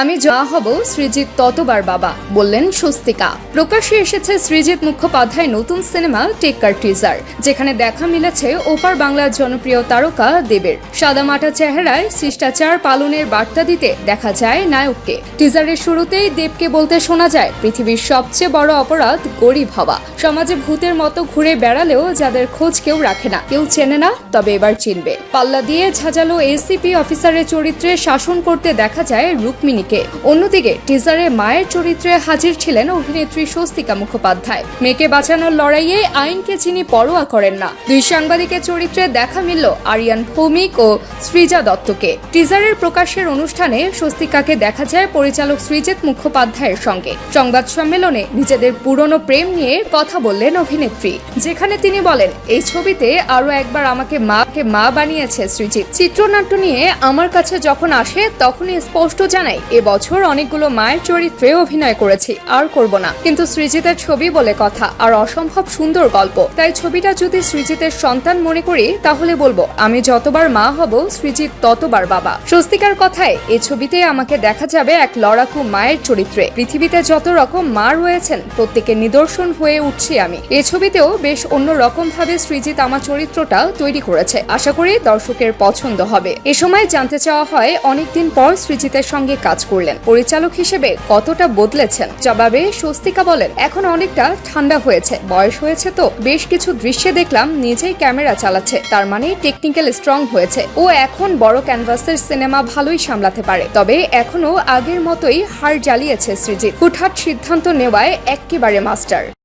আমি যা হব সৃজিত ততবার বাবা, বললেন স্বস্তিকা। প্রকাশ্যে এসেছে সৃজিত মুখোপাধ্যায় নতুন সিনেমা টেক্কার টিজার, যেখানে দেখা মিলেছে ওপার বাংলার জনপ্রিয় তারকা দেবের। সাদামাটা চেহারায় শিষ্টাচার পালনের বার্তা দিতে দেখা যায় নায়ককে। টিজারের শুরুতেই দেবকে বলতে শোনা যায়, পৃথিবীর সবচেয়ে বড় অপরাধ গরিব হওয়া। সমাজে ভূতের মতো ঘুরে বেড়ালেও যাদের খোঁজ কেউ রাখে না, কেউ চেনে না, তবে এবার চিনবে। পাল্লা দিয়ে ঝাঁঝালো এসিপি অফিসারের চরিত্রে শাসন করতে দেখা যায় রুক্মিণীকে অন্যদিকে টিজারে মায়ের চরিত্রে হাজির ছিলেন অভিনেত্রী স্বস্তিকা মুখোপাধ্যায়। মেয়েকে বাঁচানোর লড়াইয়ে আইনকে যিনি পরোয়া করেন না, দুই সাংবাদিকের চরিত্রে দেখা মিলল আরিয়ান ভৌমিক ও সৃজা দত্তকে। টিজারের প্রকাশের অনুষ্ঠানে স্বস্তিকাকে দেখা যায় পরিচালক সৃজিত মুখোপাধ্যায়ের সঙ্গে। সংবাদ সম্মেলনে নিজেদের পুরনো প্রেম নিয়ে কথা বললেন অভিনেত্রী, যেখানে তিনি বলেন, এই ছবিতে আরও একবার আমাকে মাকে মা বানিয়েছে সৃজিত চিত্রনাট্য নিয়ে আমার কাছে যখন আসে, তখনই স্পষ্ট জানাই এবছর অনেকগুলো মায়ের চরিত্রে অভিনয় করেছি, আর করব না। কিন্তু সৃজিতের ছবি বলে কথা, আর অসম্ভব সুন্দর গল্প। তাই ছবিটা যদি সৃজিতের সন্তান মনে করি, তাহলে বলব, আমি যতবার মা হব সৃজিত ততবার বাবা। স্বস্তিকার কথায়, এ ছবিতে আমাকে দেখা যাবে এক লড়াকু মায়ের চরিত্রে। পৃথিবীতে যত রকম মা রয়েছেন, প্রত্যেকের নিদর্শন হয়ে উঠছি আমি। এ ছবিতেও বেশ অন্য রকম ভাবে সৃজিত আমার চরিত্রটা তৈরি করেছে। আশা করি দর্শকের পছন্দ হবে। এ সময় জানতে চাওয়া হয়, অনেকদিন পর সৃজিতের সঙ্গে কাজ করলেন। পরিচালক হিসেবে কতটা বদলেছেন? জবাবে স্বস্তিকা বলেন, এখন অনেকটা ঠান্ডা হয়েছে, বয়স হয়েছে তো। বেশ কিছু দৃশ্যে দেখলাম নিজেই ক্যামেরা চালাচ্ছে, তার মানে টেকনিক্যাল স্ট্রং হয়েছে। ও এখন বড় ক্যানভাসের সিনেমা ভালোই সামলাতে পারে। তবে এখনও আগের মতোই হার জ্বালিয়েছে সৃজিত হুটহাট সিদ্ধান্ত নেওয়ায় এক্কেবারে মাস্টার।